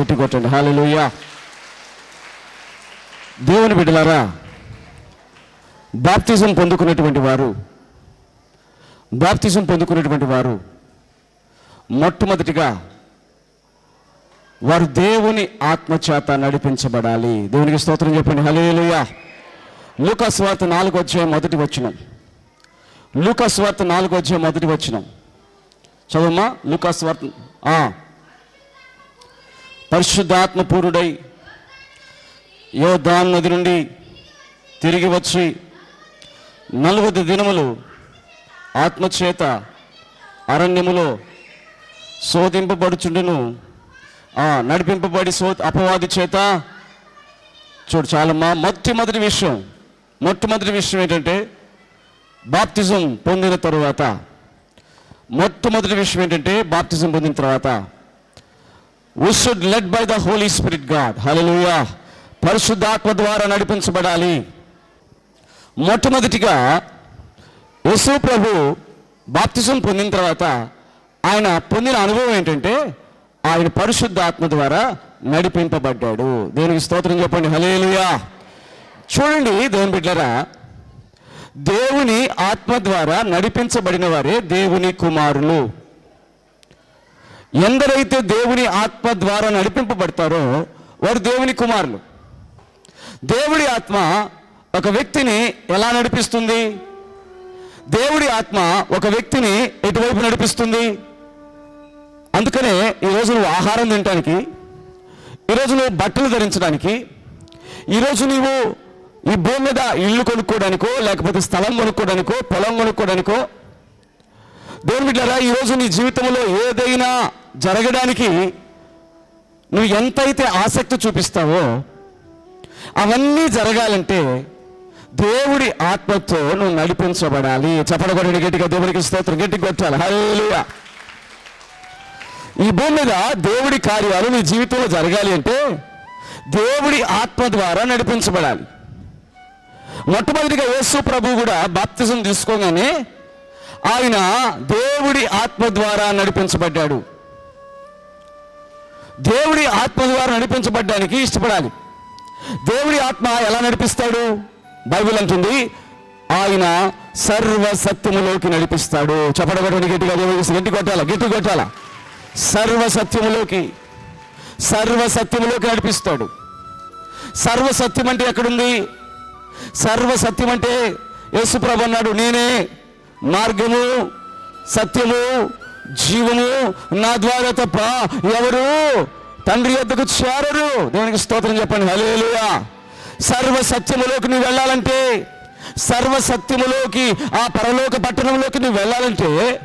గట్టి కొట్టండి హాలెలూయా దేవుని బిడ్డలారా బాప్తిజం పొందుకున్నటువంటి వారు బాప్తిజం పొందుకున్నటువంటి వారు మొట్టమొదటిగా వారు దేవుని ఆత్మచేత నడిపించబడాలి. దేవునికి స్తోత్రం చెప్పండి. హలేలుయా లూకాస్ వార్త నాలుగు వచ్చే మొదటి వచ్చినం లూకాస్ వార్త నాలుగు వచ్చే మొదటి వచ్చినం చదవమ్మా లూకాస్ వార్త పరిశుద్ధాత్మ పూరుడై యోధాన్ నది నుండి తిరిగి వచ్చి నలుగురు దినములు ఆత్మచేత అరణ్యములో శోధింపబడుచుండును. ఆ, నడిపింపబడి సో అపవాది చేత చూడు చాలమ్మా మొట్టమొదటి విషయం మొట్టమొదటి విషయం ఏంటంటే బాప్తిజం పొందిన తరువాత మొట్టమొదటి విషయం ఏంటంటే బాప్తిజం పొందిన తర్వాత we should led by the Holy Spirit God hallelujah పరిశుద్ధాత్మ ద్వారా నడిపించబడాలి. మొట్టమొదటిగా యశు ప్రభు బాప్తిజం పొందిన తర్వాత ఆయన పొందిన అనుభవం ఏంటంటే ఆయన పరిశుద్ధాత్మ ద్వారా నడిపింపబడ్డాడు. దేనికి స్తోత్రం చెప్పండి. హలేలుయా చూడండి దేవుని బిడ్డరా దేవుని ఆత్మ ద్వారా నడిపించబడిన వారే దేవుని కుమారులు. ఎందరైతే దేవుని ఆత్మ ద్వారా నడిపింపబడతారో వారు దేవుని కుమారులు. దేవుడి ఆత్మ ఒక వ్యక్తిని ఎలా నడిపిస్తుంది? దేవుడి ఆత్మ ఒక వ్యక్తిని ఎటువైపు నడిపిస్తుంది? అందుకనే ఈరోజు నువ్వు ఆహారం తినడానికి ఈరోజు నువ్వు బట్టలు ధరించడానికి ఈరోజు నీవు ఈ భూమి మీద ఇల్లు కొనుక్కోవడానికో లేకపోతే స్థలం కొనుక్కోవడానికో పొలం కొనుక్కోవడానికో దేవుని బిడ్డారా ఈరోజు నీ జీవితంలో ఏదైనా జరగడానికి నువ్వు ఎంతైతే ఆసక్తి చూపిస్తావో అవన్నీ జరగాలంటే దేవుడి ఆత్మతో నువ్వు నడిపించబడాలి. చెప్పడగొడని గట్టిగా దేవుడికి స్తోత్రం గట్టి కొట్టాలి. హల్లెలూయా. ఈ భూమి మీద దేవుడి కార్యాలు నీ జీవితంలో జరగాలి అంటే దేవుడి ఆత్మ ద్వారా నడిపించబడాలి. మొట్టమొదటిగా యేసు ప్రభు కూడా బాప్తిజం తీసుకోగానే ఆయన దేవుడి ఆత్మ ద్వారా నడిపించబడ్డాడు. దేవుడి ఆత్మ ద్వారా నడిపించబడ్డానికి ఇష్టపడాలి. దేవుడి ఆత్మ ఎలా నడిపిస్తాడు? బైబిల్ అంటుంది ఆయన సర్వ సత్యములోకి నడిపిస్తాడు చెప్పడగొట్టండి గట్టిగా గట్టి కొట్టాల? గట్టి కొట్టాల? సర్వ సత్యములోకి సర్వ సత్యములోకి నడిపిస్తాడు. సర్వ సత్యం అంటే ఎక్కడుంది? సర్వ సత్యం అంటే యేసుప్రభు అన్నాడు నేనే మార్గము సత్యము జీవము నా ద్వారా తప్ప ఎవరు? తండ్రి యొద్దకు చేరరు. దేవునికి స్తోత్రం చెప్పండి. హలేలుయా సర్వ సత్యములోకి నువ్వు వెళ్ళాలంటే సర్వ సత్యములోకి ఆ పరలోక పట్టణంలోకి నువ్వు వెళ్ళాలంటే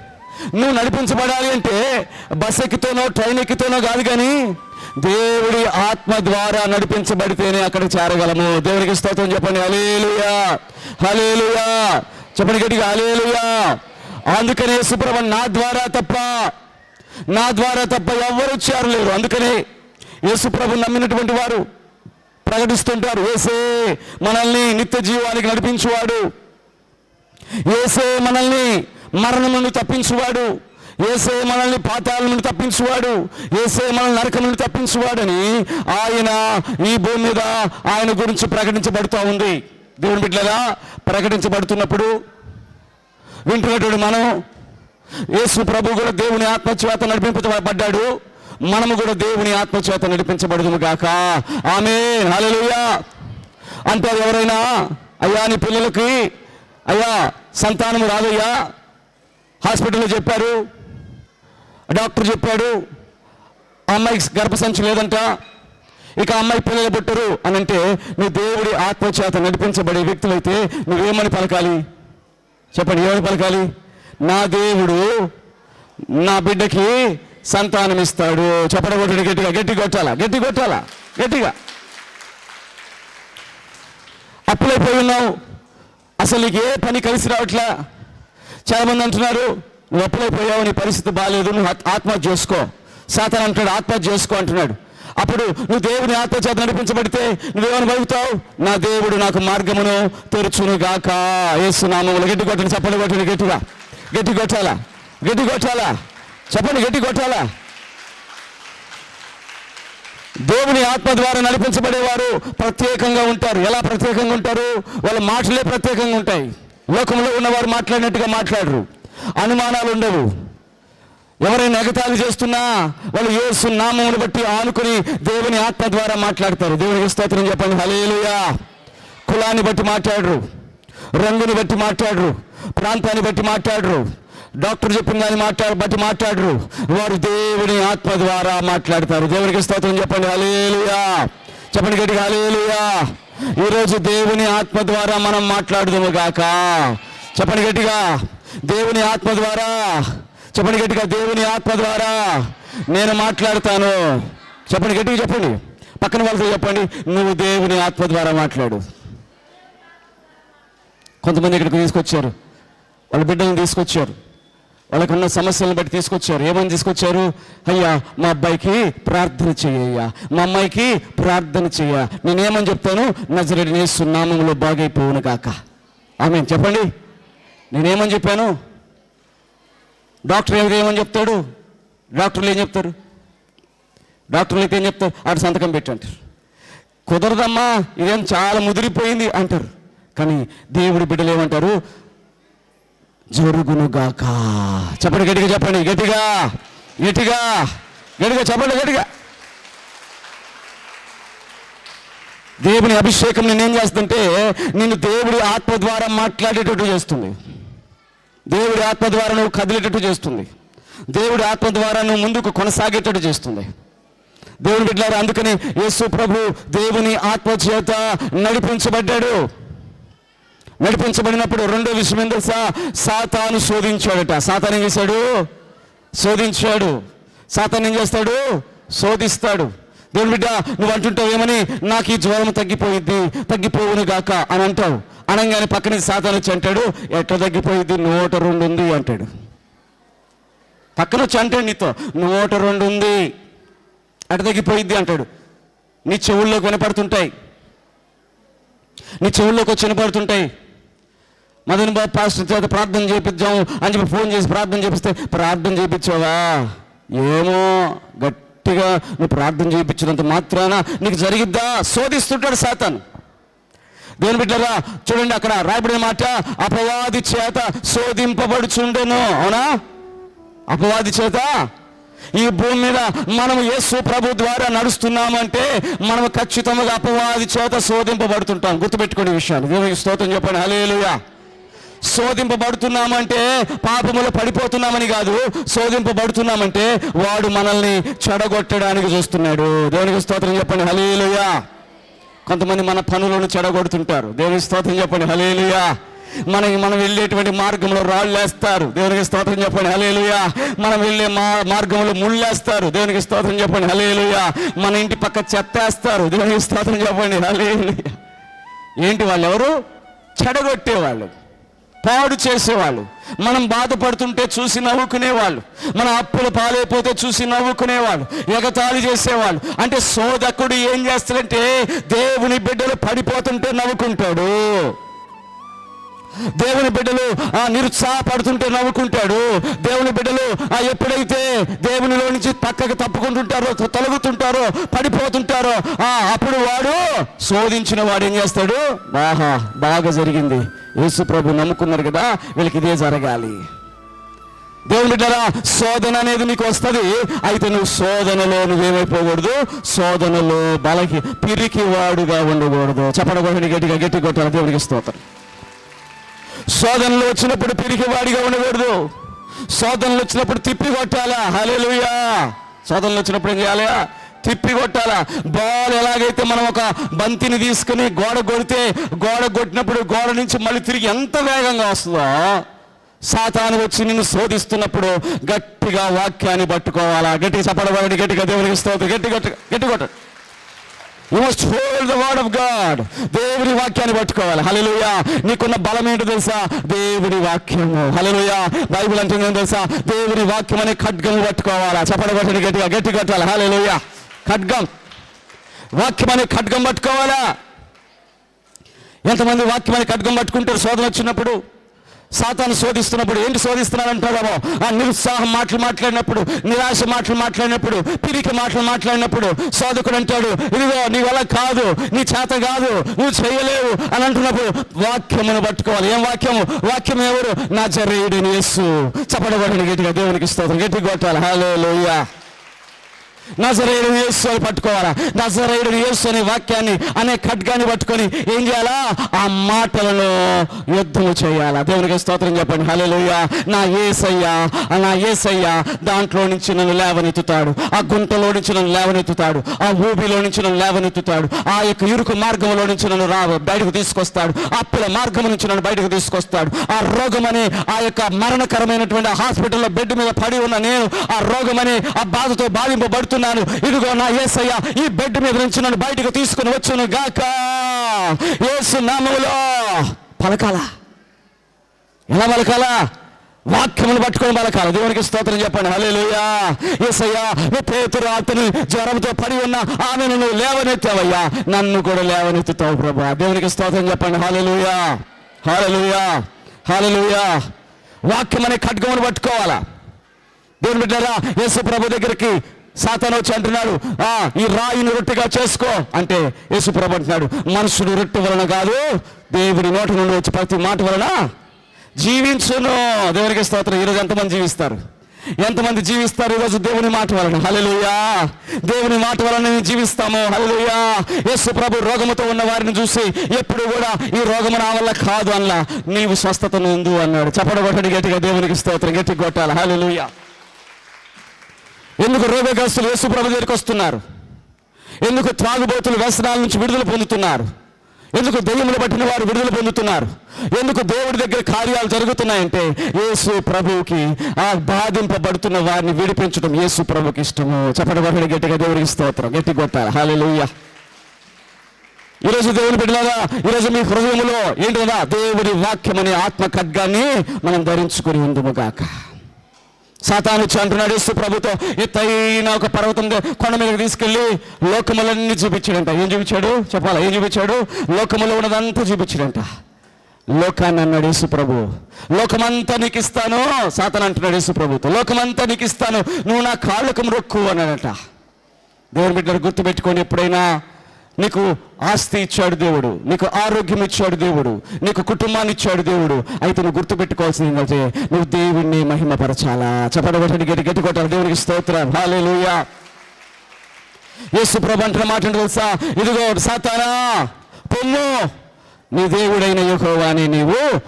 నువ్వు నడిపించబడాలి అంటే బస్ ఎక్కితోనో ట్రైన్ ఎక్కితోనో కాదు కానీ దేవుడి ఆత్మ ద్వారా నడిపించబడితేనే అక్కడ చేరగలము. దేవునికి స్తోత్రం చెప్పండి. హలేలుయా హలేలుయా చెప్పండి గట్టిగా. హలేలుయా అందుకనే సుప్రభ నా ద్వారా తప్ప నా ద్వారా తప్ప ఎవ్వరు చేరలేరు. అందుకనే యేసుప్రభు నమ్మినటువంటి వారు ప్రకటిస్తుంటారు. ఏసే మనల్ని నిత్య జీవానికి నడిపించువాడు. ఏసే మనల్ని మరణం నుండి తప్పించువాడు. ఏసే మనల్ని పాతాల నుండి తప్పించువాడు. ఏసే మనల్ని నరకం నుండి తప్పించువాడని ఆయన ఈ భూమి మీద ఆయన గురించి ప్రకటించబడుతూ ఉంది. దేవుని బిడ్డలా ప్రకటించబడుతున్నప్పుడు వింటున్నటువంటి మనం యేసు ప్రభు కూడా దేవుని ఆత్మచేత నడిపించబడ్డాడు మనము కూడా దేవుని ఆత్మచేత నడిపించబడదుము గాక. ఆమె హల్లెలూయా. అంటారు ఎవరైనా అయ్యా నీ పిల్లలకి అయ్యా సంతానం రాదయ్యా. హాస్పిటల్లో చెప్పారు. డాక్టర్ చెప్పాడు. ఆ అమ్మాయికి గర్భసంచి లేదంట. ఇక అమ్మాయి పిల్లలు పుట్టరు. అని అంటే నువ్వు దేవుడి ఆత్మచేత నడిపించబడే వ్యక్తులైతే నువ్వేమని పలకాలి? చెప్పండి ఏమని పలకాలి? నా దేవుడు నా బిడ్డకి సంతానం ఇస్తాడు. చెప్పడగొట్టడు గట్టిగా గట్టి కొట్టాలా? గట్టి కొట్టాలా? గట్టిగా. అప్పులైపోయి ఉన్నావు. అసలు నీకు ఏ పని కలిసి రావట్లా? చాలా మంది అంటున్నారు నువ్వు అప్పులైపోయావు నీ పరిస్థితి బాగాలేదు నువ్వు ఆత్మహత్య చేసుకో. సాతాన్ అంటాడు ఆత్మహత్య చేసుకో అంటున్నాడు. అప్పుడు నువ్వు దేవుని ఆత్మ చేత నడిపించబడితే నువ్వేమని పలుకుతావు నా దేవుడు నాకు మార్గమును తెరుచును గాక ఏసునామములు గట్టి కొట్టండి చెప్పండి కొట్టండి గట్టిగా. గట్టి కొట్టాలా? గట్టి కొట్టాలా? చెప్పండి గట్టి కొట్టాలా? దేవుని ఆత్మ ద్వారా నడిపించబడేవారు ప్రత్యేకంగా ఉంటారు. ఎలా ప్రత్యేకంగా ఉంటారు? వాళ్ళ మాటలే ప్రత్యేకంగా ఉంటాయి. లోకంలో ఉన్నవారు మాట్లాడినట్టుగా మాట్లాడరు. అనుమానాలు ఉండవు. ఎవరైనా ఎగతాళి చేస్తున్నా వాళ్ళు యేసు నామమును బట్టి ఆనుకుని దేవుని ఆత్మ ద్వారా మాట్లాడతారు. దేవునికి స్తోత్రం చెప్పండి. హలేలుయా కులాన్ని బట్టి మాట్లాడరు. రంగుని బట్టి మాట్లాడరు. ప్రాంతాన్ని బట్టి మాట్లాడరు. డాక్టర్ చెప్పిన దాన్ని మాట్లాడ బట్టి మాట్లాడరు. వారు దేవుని ఆత్మ ద్వారా మాట్లాడతారు. దేవునికి స్తోత్రం చెప్పండి. హలేలుయా చెప్పండి గట్టిగా హలేలుయా ఈరోజు దేవుని ఆత్మ ద్వారా మనం మాట్లాడుదాము గాక. చెప్పండి గట్టిగా. దేవుని ఆత్మ ద్వారా చెప్పండి గట్టిగా దేవుని ఆత్మ ద్వారా నేను మాట్లాడతాను. చెప్పండి గట్టిగా చెప్పండి. పక్కన వాళ్ళతో చెప్పండి. నువ్వు దేవుని ఆత్మ ద్వారా మాట్లాడు. కొంతమంది ఇక్కడికి తీసుకొచ్చారు. వాళ్ళ బిడ్డలను తీసుకొచ్చారు. వాళ్ళకు ఉన్న సమస్యలను బట్టి తీసుకొచ్చారు. ఏమని తీసుకొచ్చారు? అయ్యా మా అబ్బాయికి ప్రార్థన చెయ్యయ్యా. మా అమ్మాయికి ప్రార్థన చెయ్య. నేనేమని చెప్తాను? నజరడి నేసు నామంలో బాగైపోవును కాక. ఆమె చెప్పండి. నేనేమని చెప్పాను? డాక్టర్ ఎవరు ఏమని చెప్తాడు? డాక్టర్లు ఏం చెప్తారు? డాక్టర్లు అయితే ఏం చెప్తారు? ఆడు సంతకం పెట్టి అంటారు. కుదరదమ్మా ఇదేం చాలా ముదిరిపోయింది అంటారు. కానీ దేవుడి బిడ్డలు ఏమంటారు? జరుగునుగాక. చెప్పండి గట్టిగా చెప్పండి గట్టిగా గట్టిగా గట్టిగా చెప్పండి గట్టిగా. దేవుని అభిషేకం నేనేం చేస్తుంటే నిన్ను దేవుడి ఆత్మ ద్వారా మాట్లాడేటట్టు చేస్తుంది. దేవుడి ఆత్మ ద్వారా నువ్వు కదిలేటట్టు చేస్తుంది. దేవుడి ఆత్మ ద్వారా నువ్వు ముందుకు కొనసాగేటట్టు చేస్తుంది. దేవుని బిడ్డలారా అందుకని యేసు ప్రభు దేవుని ఆత్మ చేత నడిపించబడ్డాడు. నడిపించబడినప్పుడు రెండో విషయం ఏం తెలుసా? సాతాను శోధించాడట. సాతాను ఏం చేశాడు? శోధించాడు. సాతాను ఏం చేస్తాడు? శోధిస్తాడు. దేవుని బిడ్డ నువ్వు అంటుంటావు ఏమని నాకు ఈ జ్వరం తగ్గిపోయింది తగ్గిపోవును గాక అని అంటావు. అనగానే పక్కన సాతాను వచ్చి అంటాడు ఎట్ట తగ్గిపోయిద్ది నూట రెండు ఉంది అంటాడు. పక్కన వచ్చి అంటాడు నీతో నూట రెండు ఉంది. అటు తగ్గిపోయింది అంటాడు. నీ చెవుల్లోకి వినపడుతుంటాయి. నీ చెవుల్లోకి వచ్చి వినపడుతుంటాయి. మదన్ బాబు పాస్టర్ చేత ప్రార్థన చేయించాం అని చెప్పి ఫోన్ చేసి ప్రార్థన చేపిస్తే ప్రార్థన చేయించావా ఏమో గట్టిగా నువ్వు ప్రార్థన చేయించినంత మాత్రాన నీకు జరిగిద్దా? శోధిస్తుంటాడు సాతాను. దేవుని బిడ్డరా చూడండి అక్కడ రాయబడిన మాట అపవాది చేత శోధింపబడుచుండెను. అవునా? అపవాది చేత? ఈ భూమి మీద మనం యేసు ప్రభు ద్వారా నడుస్తున్నామంటే మనం ఖచ్చితంగా అపవాది చేత శోధింపబడుతుంటాం. గుర్తుపెట్టుకునే విషయాలు. దేవునికి స్తోత్రం చెప్పండి. హలేలుయా శోధింపబడుతున్నామంటే పాపములో పడిపోతున్నామని కాదు శోధింపబడుతున్నామంటే వాడు మనల్ని చెడగొట్టడానికి చూస్తున్నాడు. దేవునికి స్తోత్రం చెప్పండి. హలీలుయా కొంతమంది మన పనులను చెడగొడుతుంటారు. దేవునికి స్తోత్రం చెప్పండి. హలేలుయా మనకి మనం వెళ్ళేటువంటి మార్గంలో రాళ్ళు వేస్తారు దేవునికి స్తోత్రం చెప్పండి. హలేలుయా మనం వెళ్ళే మా మార్గంలో ముళ్ళేస్తారు దేవునికి స్తోత్రం చెప్పండి. హలేలుయా మన ఇంటి పక్క చెత్తేస్తారు దేవునికి స్తోత్రం చెప్పండి. హలేలుయా ఏంటి వాళ్ళు ఎవరు చెడగొట్టేవాళ్ళు. పాడు చేసేవాళ్ళు. మనం బాధపడుతుంటే చూసి నవ్వుకునేవాళ్ళు. మన అప్పులు పాలైపోతే చూసి నవ్వుకునేవాళ్ళు. ఎగతాళి చేసేవాళ్ళు. అంటే సోదకుడు ఏం చేస్తాడంటే దేవుని బిడ్డలు పడిపోతుంటే నవ్వుకుంటాడు. దేవుని బిడ్డలు ఆ నిరుత్సాహపడుతుంటే నవ్వుకుంటాడు. దేవుని బిడ్డలు ఆ ఎప్పుడైతే దేవునిలో నుంచి పక్కకు తప్పుకుంటుంటారో తొలగుతుంటారో పడిపోతుంటారో ఆ అప్పుడు వాడు శోధించిన వాడు ఏం చేస్తాడు? ఆహా బాగా జరిగింది. యేసు ప్రభు నమ్ముకున్నారు కదా వీళ్ళకి ఇదే జరగాలి. దేవుని బిడ్డరా శోధన అనేది నీకు వస్తుంది. అయితే నువ్వు శోధనలో నువ్వేమైపోకూడదు? శోధనలో బలకి పిరికి వాడుగా ఉండకూడదు. చెప్పడకూడదు గట్టిగా గట్టి కొట్టాలి. దేవునికి స్తోత్రం. శోధనలు వచ్చినప్పుడు పిరికి వాడిగా ఉండకూడదు. శోధనలు వచ్చినప్పుడు తిప్పి కొట్టాలా? హలేలుయా శోధనలు వచ్చినప్పుడు ఏం చేయాలి? తిప్పి కొట్టాల బాల్ ఎలాగైతే మనం ఒక బంతిని తీసుకుని గోడ కొడితే గోడ కొట్టినప్పుడు గోడ నుంచి మళ్ళీ తిరిగి ఎంత వేగంగా వస్తుందో? సాతాను వచ్చి నిన్ను శోధిస్తున్నప్పుడు గట్టిగా వాక్యాన్ని పట్టుకోవాలా? గట్టిగా చెప్పడబడి గట్టిగా దేవునికి స్తోత్రం. గట్టి గట్టి గట్టి కొట్టాడు most must hold the word of God దేవుని వాక్యాన్ని పట్టుకోవాలి. హల్లెలూయా నీకున్న బలం ఏంటో తెలుసా? దేవుని వాక్యము. హల్లెలూయా బైబిల్ అంటే తెలుసా? దేవుని వాక్యం అనే ఖడ్గం పట్టుకోవాలా? చెప్పడబట్టి గట్టిగా గట్టి కట్టాలి? హల్లెలూయా ఖడ్గం. వాక్యం అనే ఖడ్గం పట్టుకోవాలా? ఎంతమంది వాక్యం అనే ఖడ్గం పట్టుకుంటారు శోధన వచ్చినప్పుడు? సాతాను శోధిస్తున్నప్పుడు ఏంటి శోధిస్తున్నాడంటాడేమో ఆ నిరుత్సాహం మాటలు మాట్లాడినప్పుడు నిరాశ మాటలు మాట్లాడినప్పుడు పిరికి మాటలు మాట్లాడినప్పుడు శోధకుడు అంటాడు ఇదిగో నీ వల్ల కాదు నీ చేత కాదు నువ్వు చేయలేవు అని అంటున్నప్పుడు వాక్యమును పట్టుకోవాలి. ఏం వాక్యము? వాక్యం ఎవరు? నా జరేయుడిని యేసు. చపడబడిన గట్టిగా దేవునికి స్తోత్రం. గట్టి కొట్టాలి. హలో నజరేయుడు యేసు అని పట్టుకోవాలా? నజరేయుడు యేసు అనే వాక్యాన్ని అనే ఖడ్గాన్ని పట్టుకొని ఏం చేయాలా? ఆ మాటలను యుద్ధము చేయాలా? దేవునికి స్తోత్రం చెప్పండి. హల్లెలూయా. నా ఏసయ్యా నా ఏసయ్యా దాంట్లో నుంచి నన్ను లేవనెత్తుతాడు. ఆ గుంటలో నుంచి నన్ను లేవనెత్తుతాడు. ఆ ఊబిలో నుంచి నన్ను లేవనెత్తుతాడు. ఆ యొక్క ఇరుకు మార్గంలో నుంచి నన్ను రా బయటకు తీసుకొస్తాడు. అప్పుల మార్గం నుంచి నన్ను బయటకు తీసుకొస్తాడు. ఆ రోగం అనే ఆ యొక్క మరణకరమైనటువంటి హాస్పిటల్లో బెడ్ మీద పడి ఉన్న నేను ఆ రోగం అనే ఆ బాధతో చెప్తున్నాను ఇదిగో నా ఏసయ్య ఈ బెడ్ మీద నుంచి నన్ను బయటకు తీసుకుని వచ్చును గాక. ఏసు నామములో పలకాల. ఎలా పలకాల? వాక్యములు పట్టుకొని పలకాల. దేవునికి స్తోత్రం చెప్పండి. హల్లెలూయా. యేసయ్యా పేతురు అతను జ్వరంతో పడి ఉన్న ఆమెను నువ్వు లేవనెత్తావయ్యా. నన్ను కూడా లేవనెత్తుతావు ప్రభా. దేవునికి స్తోత్రం చెప్పండి. హల్లెలూయా. హల్లెలూయా. హల్లెలూయా. వాక్యం అనే ఖడ్గమును పట్టుకోవాలా? దేవుని బిడ్డారా యేసు ప్రభు దగ్గరికి సాతాను వచ్చి అంటున్నాడు ఆ ఈ రాయిని రొట్టెగా చేసుకో. అంటే యేసు ప్రభు అంటున్నాడు మనుషుడు రొట్టె వలన కాదు దేవుడి నోటి నుండి వచ్చి ప్రతి మాట వలన జీవించును. దేవునికి స్తోత్రం ఈరోజు ఎంతమంది జీవిస్తారు? ఎంతమంది జీవిస్తారు ఈరోజు దేవుని మాట వలన? హలలుయా దేవుని మాట వలన జీవిస్తాము. హలలుయా యేసు ప్రభు రోగముతో ఉన్న వారిని చూసి ఎప్పుడు కూడా ఈ రోగము నా వల్ల కాదు అన్న నీవు స్వస్థత నుండు అన్నాడు. చప్పడగొట్టడి గట్టిగా దేవునికి స్తోత్రం గట్టి కొట్టాలి. హలలుయా ఎందుకు రోగగ్రస్తులు యేసు ప్రభు దగ్గరికి వస్తున్నారు? ఎందుకు త్రాగుబోతులు వ్యసనాల నుంచి విడుదల పొందుతున్నారు? ఎందుకు దెయ్యములు పట్టిన వారు విడుదల పొందుతున్నారు? ఎందుకు దేవుడి దగ్గర కార్యాలు జరుగుతున్నాయంటే యేసు ప్రభువుకి ఆ బాధింపబడుతున్న వారిని విడిపించడం యేసు ప్రభుకి ఇష్టము. చెప్పడం గట్టిగా దేవుడికి స్తోత్రం. గట్టి కొట్టాలి. హాలెలూయా ఈరోజు దేవుని బిడ్డలారా ఈరోజు మీ హృదయంలో ఏంటిదా దేవుడి వాక్యం అనే ఆత్మ ఖడ్గాన్ని మనం ధరించుకుని ఉందుముగాక సాతాను వచ్చి అంటున్నాడు యేసు ప్రభుతో ఎత్తైన ఒక పర్వతం కొండ మీదకి తీసుకెళ్ళి లోకములన్నీ చూపించాడంట. ఏం చూపించాడు? చెప్పాలా? ఏం చూపించాడు? లోకములో ఉన్నదంతా చూపించాడంట. లోకాన్ని అన్నాడు యేసు ప్రభు లోకమంతా నీకు ఇస్తాను సాతన్ అంటున్నాడు యేసు ప్రభుతో లోకమంతా నీకు ఇస్తాను నువ్వు నా కాళ్ళకు మొక్కు అన్నాడట. దేవుని బిడ్డలు గుర్తుపెట్టుకొని ఎప్పుడైనా నీకు ఆస్తి ఇచ్చాడు దేవుడు నీకు ఆరోగ్యం ఇచ్చాడు దేవుడు నీకు కుటుంబాన్ని ఇచ్చాడు దేవుడు. అయితే నువ్వు గుర్తుపెట్టుకోవాల్సింది ఏంటంటే నువ్వు దేవుణ్ణి మహిమపరచాలా? చెప్పడగొట్టండి గట్టి గట్టి కొట్టాలి. దేవునికి స్తోత్రం. హాలేలుయా యేసు ప్రభు అంటే మాట తెలుసా? ఇదిగో సాతారా పొమ్ము నీ దేవుడైన యుహోవాని నీవు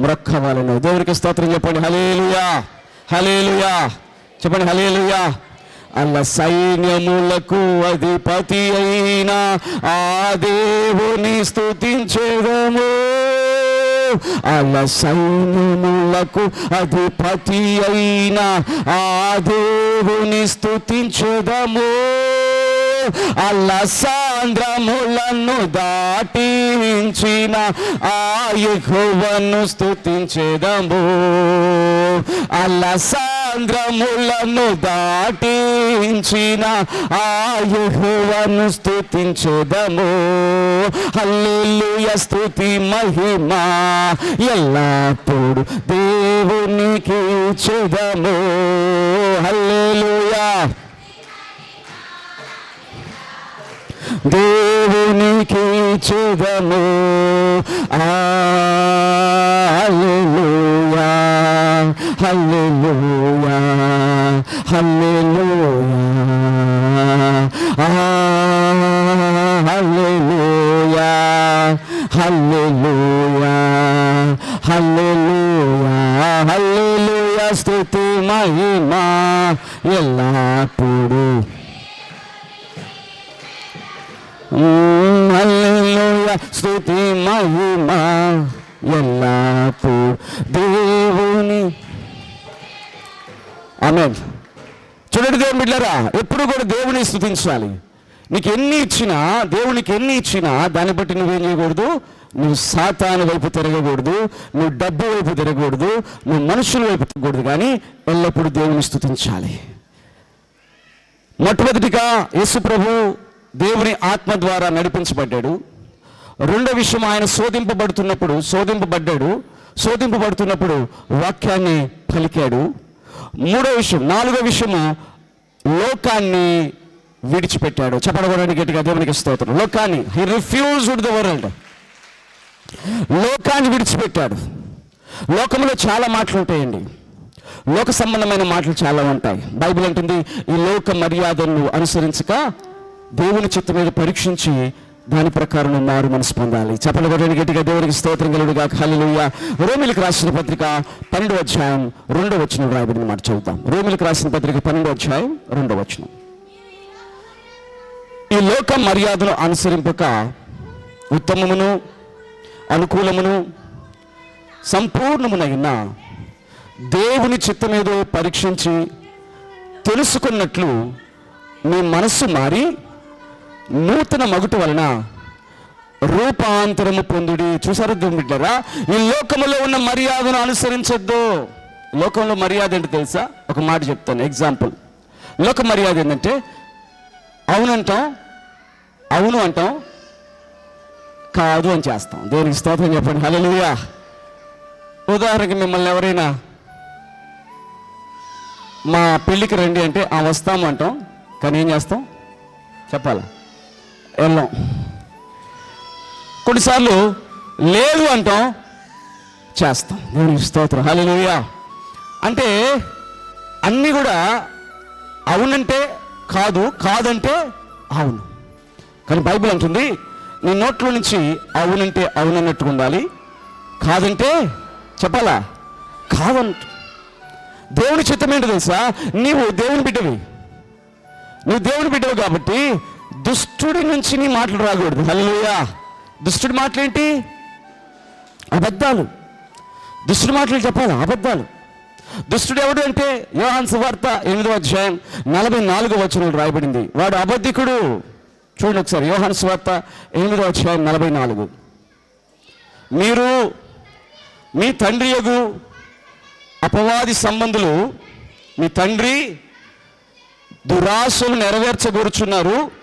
మ్రొక్కవాలను దేవునికి స్తోత్రం చెప్పండి. హలేలుయా హలేలుయా చెప్పండి. హలేలుయా అల్ల సైన్యములకు అధిపతి అయిన ఆ దేవుని స్థుతించేదము అల్ల సైన్యములకు అధిపతి అయిన ఆ దేవుని స్తుతించేదము. అల్ల సాంద్రములను దాటించిన ఆ యెహోవాను అలా సా సాంద్రములను దాటించిన ఆయుహువను స్థుతించుదము స్తుతించేదము. హల్లెలూయ మహిమా మహిమ ఎల్లప్పుడు దేవునికి చుదము హల్లెలూయా. దేవునికి ఆ హల్లెలూయా. హల్లెలూయా. హల్లెలూయా హల్లెలూయా హల్లెలూయా హల్లెలూయా హల్లెలూయా స్తుతి మహిమ ఎల్లప్పుడూ హల్లెలూయా స్తుతి మహిమ ఎల్లప్పుడు దేవుని ఆమెన్ చూడండి దేవుని బిడ్డారా ఎప్పుడు కూడా దేవుని స్థుతించాలి. నీకు ఎన్ని ఇచ్చినా దేవునికి ఎన్ని ఇచ్చినా దాన్ని బట్టి నువ్వేం చేయకూడదు? నువ్వు సాతాను వైపు తిరగకూడదు నువ్వు డబ్బు వైపు తిరగకూడదు నువ్వు మనుషుల వైపు తిరగకూడదు కానీ ఎల్లప్పుడూ దేవుని స్థుతించాలి. మొట్టమొదటిగా యేసుప్రభు దేవుని ఆత్మ ద్వారా నడిపించబడ్డాడు. రెండో విషయం ఆయన శోధింపబడుతున్నప్పుడు శోధింపబడ్డాడు శోధింపబడుతున్నప్పుడు వాక్యాన్ని పలికాడు. మూడో విషయం నాలుగో విషయము లోకాన్ని విడిచిపెట్టాడు. చెప్పడగొడానికి గట్టిగా దేవునికి స్తోత్రం. లోకాన్ని హీ రిఫ్యూజ్డ్ ద వరల్డ్ లోకాన్ని విడిచిపెట్టాడు. లోకంలో చాలా మాటలు ఉంటాయండి. లోక సంబంధమైన మాటలు చాలా ఉంటాయి. బైబిల్ అంటుంది ఈ లోక మర్యాదలను అనుసరించక దేవుని చిత్త మీద పరీక్షించి దాని ప్రకారం మారు మనసు పొందాలి. చెప్పలగొట్టని గట్టిగా దేవునికి స్తోత్రం కలుగుగా ఖాళీలుయ్య రోమిలకు రాసిన పత్రిక పన్నెండు అధ్యాయం రెండో వచ్చిన రాయబడిన మాట చదువుతాం. రోమిలకు రాసిన పత్రిక పన్నెండో అధ్యాయం రెండో వచ్చిన ఈ లోక మర్యాదను అనుసరింపక ఉత్తమమును అనుకూలమును సంపూర్ణమునైన దేవుని చిత్తమేదో పరీక్షించి తెలుసుకున్నట్లు మీ మనస్సు మారి నూతన మగుట వలన రూపాంతరము పొందుడి. చూసారు బిడ్డరా? ఈ లోకంలో ఉన్న మర్యాదను అనుసరించొద్దు. లోకంలో మర్యాద ఏంటి తెలుసా? ఒక మాట చెప్తాను. ఎగ్జాంపుల్ లోక మర్యాద ఏంటంటే అవునంటాం అవును అంటాం కాదు అని చేస్తాం. దేనికి స్తోత్రం చెప్పండి. హలోయా ఉదాహరణకి మిమ్మల్ని ఎవరైనా మా పెళ్ళికి రండి అంటే ఆ వస్తాము అంటాం. కానీ ఏం చేస్తాం? చెప్పాలా? వెళ్ళాం. కొన్నిసార్లు లేదు అంటాం చేస్తాం. దేవుని స్తోత్రం. హల్లెలూయా. అంటే అన్నీ కూడా అవునంటే కాదు కాదంటే అవును. కానీ బైబిల్ అంటుంది నీ నోట్లో నుంచి అవునంటే అవునన్నట్టుగా ఉండాలి కాదంటే చెప్పాలా? కాదంట దేవుని చిత్తం ఏంటో తెలుసా? నీవు దేవుని బిడ్డవి. నువ్వు దేవుని బిడ్డవు కాబట్టి దుష్టుడి నుంచి నీ మాటలు రాకూడదు. హల్లెలూయా. దుష్టుడి మాటలేంటి? అబద్ధాలు. దుష్టుడి మాటలు చెప్పాలి? అబద్ధాలు. దుష్టుడు ఎవడు అంటే? యోహాన్ సువార్త ఎనిమిదో అధ్యాయం నలభై నాలుగో వచనంలో రాయబడింది. వాడు అబద్ధికుడు. చూడండి ఒకసారి. యోహాన్ సువార్త ఎనిమిదో అధ్యాయం నలభై నాలుగు. మీరు మీ తండ్రి యగు అపవాది సంబంధులు మీ తండ్రి దురాశలు నెరవేర్చగోరుచున్నారు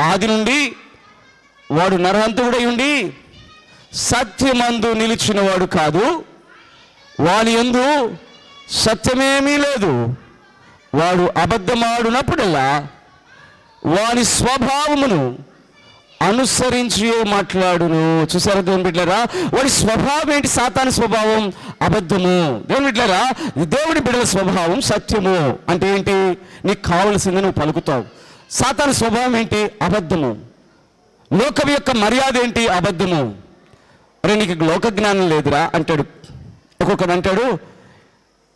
ఆది నుండి వాడు నరహంతుడై ఉండి సత్యమందు నిలిచినవాడు కాదు. వాని ఎందు సత్యమేమీ లేదు. వాడు అబద్ధమాడునప్పుడల్లా వాని స్వభావమును అనుసరించి మాట్లాడును. చూసారా దేవుని బిడ్డరా వాడి స్వభావం ఏంటి? సాతాని స్వభావం అబద్ధము. దేవుని బిడ్డరా దేవుని బిడ్డల స్వభావం సత్యము. అంటే ఏంటి? నీకు కావలసింది నువ్వు పలుకుతావు. సాతాను స్వభావం ఏంటి? అబద్ధము. లోకం యొక్క మర్యాద ఏంటి? అబద్ధము. అరే నీకు లోక జ్ఞానం లేదురా అంటాడు. ఒక్కొక్కడు అంటాడు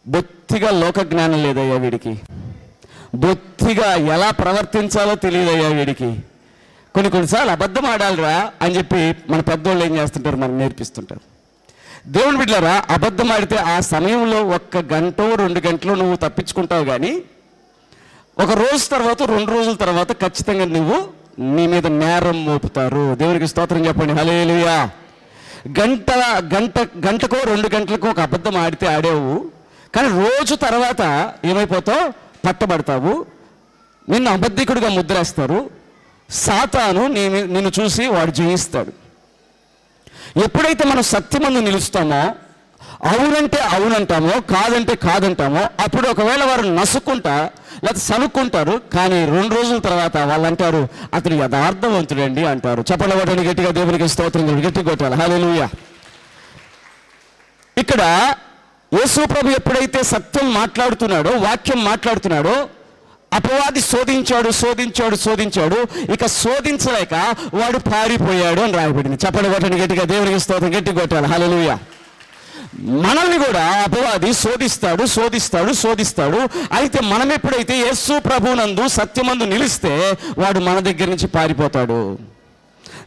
బొత్తిగా లోక జ్ఞానం లేదయ్యా వీడికి. బొత్తిగా ఎలా ప్రవర్తించాలో తెలియదయ్యా వీడికి. కొన్ని కొన్నిసార్లు అబద్ధం ఆడాలిరా అని చెప్పి మన పెద్దోళ్ళు ఏం చేస్తుంటారు? మనం నేర్పిస్తుంటారు. దేవుని బిడ్డరా అబద్ధం ఆడితే ఆ సమయంలో ఒక్క గంట రెండు గంటలు నువ్వు తప్పించుకుంటావు కానీ ఒక రోజు తర్వాత రెండు రోజుల తర్వాత ఖచ్చితంగా నువ్వు నీ మీద నేరం మోపుతారు. దేవునికి స్తోత్రం చెప్పండి. హలేలుయా గంట గంట గంటకో రెండు గంటలకో ఒక అబద్ధం ఆడితే ఆడేవు. కానీ రోజు తర్వాత ఏమైపోతావు? పట్టబడతావు. నిన్ను అబద్ధికుడిగా ముద్రేస్తారు. సాతాను నీ నిన్ను చూసి వాడు జయిస్తాడు. ఎప్పుడైతే మనం సత్యమందు నిలుస్తామో అవునంటే అవునంటామో కాదంటే కాదంటామో అప్పుడు ఒకవేళ వారు నసుక్కుంటా లేకపోతే సనుక్కుంటారు కానీ రెండు రోజుల తర్వాత వాళ్ళు అంటారు అతను యథార్థవంతుడండి అంటారు. చెప్పలవడానికి గట్టిగా దేవునికి స్తోత్రం గట్టి కొట్టాలి. హల్లెలూయా ఇక్కడ యేసు ప్రభు ఎప్పుడైతే సత్యం మాట్లాడుతున్నాడో వాక్యం మాట్లాడుతున్నాడో అపవాది శోధించాడు శోధించాడు శోధించాడు ఇక శోధించలేక వాడు పారిపోయాడు అని రాయబడింది. చెప్పండి కొట్టండి గట్టిగా దేవునికి స్తోత్రం గట్టి కొట్టాలి. హల్లెలూయా మనల్ని కూడా అపవాది శోధిస్తాడు శోధిస్తాడు శోధిస్తాడు. అయితే మనం ఎప్పుడైతే యేసు ప్రభునందు సత్యమందు నిలిస్తే వాడు మన దగ్గర నుంచి పారిపోతాడు.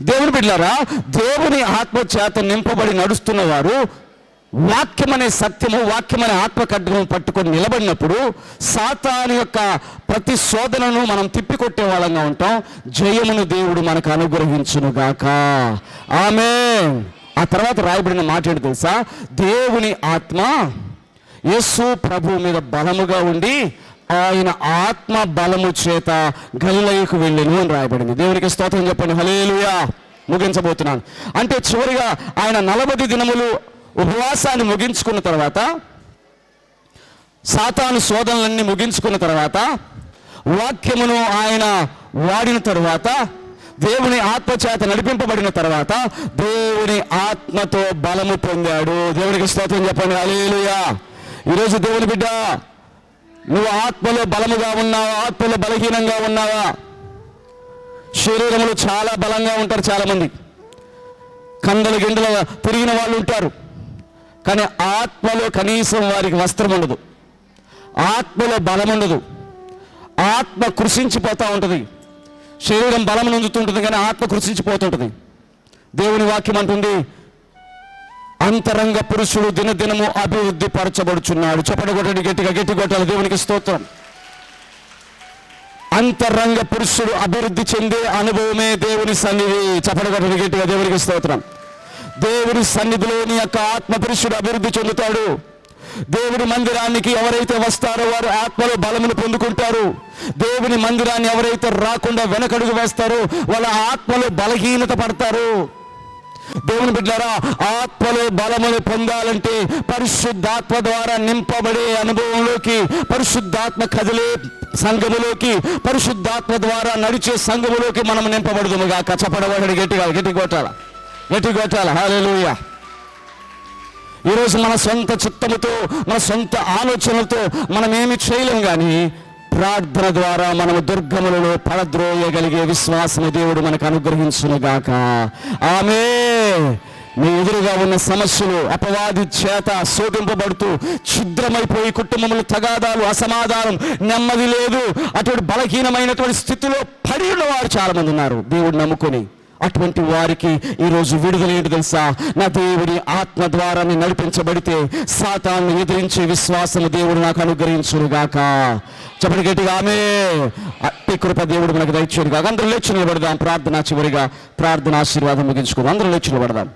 దేవుని బిడ్డారా దేవుని ఆత్మ చేత నింపబడి నడుస్తున్న వారు వాక్యం అనే సత్యము వాక్యం అనే ఆత్మ ఖడ్గము పట్టుకొని నిలబడినప్పుడు సాతాను యొక్క ప్రతి శోధనను మనం తిప్పికొట్టే వాళ్ళంగా ఉంటాం. జయమును దేవుడు మనకు అనుగ్రహించునుగాక. ఆమె ఆ తర్వాత రాయబడిన మాట ఏంటి తెలుసా? దేవుని ఆత్మ యేసు ప్రభు మీద బలముగా ఉండి ఆయన ఆత్మ బలము చేత గలిలయకు వెళ్ళను అని రాయబడింది. దేవునికి స్తోత్రం చెప్పండి. హలేలుయా ముగించబోతున్నాను. అంటే చివరిగా ఆయన నలభై దినములు ఉపవాసాన్ని ముగించుకున్న తర్వాత సాతాను శోధనలన్నీ ముగించుకున్న తర్వాత వాక్యమును ఆయన వాడిన తరువాత దేవుని ఆత్మ చేత నడిపింపబడిన తర్వాత దేవుని ఆత్మతో బలము పొందాడు. దేవునికి స్తోత్రం చెప్పండి. అలేలుయా ఈరోజు దేవుని బిడ్డ నువ్వు ఆత్మలో బలముగా ఉన్నావా? ఆత్మలో బలహీనంగా ఉన్నావా? శరీరంలో చాలా బలంగా ఉంటారు చాలామంది. కందలు గిండలు తిరిగిన వాళ్ళు ఉంటారు. కానీ ఆత్మలో కనీసం వారికి వస్త్రం ఉండదు. ఆత్మలో బలం ఉండదు ఆత్మ కృషించిపోతూ ఉంటుంది. శరీరం బలం నొందుతుంటుంది కానీ ఆత్మ కృషించిపోతుంటుంది. దేవుని వాక్యం అంటుంది అంతరంగ పురుషుడు దినదినము అభివృద్ధి పరచబడుచున్నాడు. చెప్పడు కొట్టండి గట్టిగా గట్టి కొట్టాలి. దేవునికి స్తోత్రం. అంతరంగ పురుషుడు అభివృద్ధి చెందే అనుభవమే దేవుని సన్నిధి. చెప్పడు కొట్టండి గట్టిగా దేవునికి స్తోత్రం. దేవుని సన్నిధిలోని యొక్క ఆత్మ పురుషుడు అభివృద్ధి చెందుతాడు. దేవుడి మందిరానికి ఎవరైతే వస్తారో వారు ఆత్మలో బలమును పొందుకుంటారు. దేవుని మందిరాన్ని ఎవరైతే రాకుండా వెనకడుగు వేస్తారో వాళ్ళ ఆత్మలో బలహీనత పడతారు. దేవుని బిడ్డారా ఆత్మలో బలమును పొందాలంటే పరిశుద్ధాత్మ ద్వారా నింపబడే అనుభవంలోకి పరిశుద్ధాత్మ కదిలే సంఘములోకి పరిశుద్ధాత్మ ద్వారా నడిచే సంఘములోకి మనం నింపబడుదుముగా కచ్చపడబడి గట్టిగా గట్టి కొట్టాల? గట్టి కొట్టాల? హాలేలుయా ఈరోజు మన సొంత చిత్తముతో మన సొంత ఆలోచనలతో మనం ఏమి చేయలేం కానీ ప్రార్థన ద్వారా మనము దుర్గములలో పడద్రోయగలిగే విశ్వాసము దేవుడు మనకు అనుగ్రహించునుగాక. ఆమె! మీ ఎదురుగా ఉన్న సమస్యలు అపవాది చేత శోధింపబడుతూ ఛిద్రమైపోయి కుటుంబములు తగాదాలు అసమాధానం నెమ్మది లేదు అటువంటి బలహీనమైనటువంటి స్థితిలో పడి ఉన్న వారు చాలామంది ఉన్నారు. దేవుడు నమ్ముకొని అటువంటి వారికి ఈరోజు విడుదల ఏంటి తెలుసా? నా దేవుడి ఆత్మ ద్వారా నేను నడిపించబడితే సాతాన్ని ఎదిరించే విశ్వాసము దేవుడు నాకు అనుగ్రహించును చెప్పండి గట్టిగా ఆమె అట్టి కృప దేవుడు మనకు దయచేయను గాక అందరూ లేచి నిలబడదాం. ప్రార్థన చివరిగా ప్రార్థన ఆశీర్వాదం ముగించుకుందాం. అందరూ లేచి నిలబడదాం.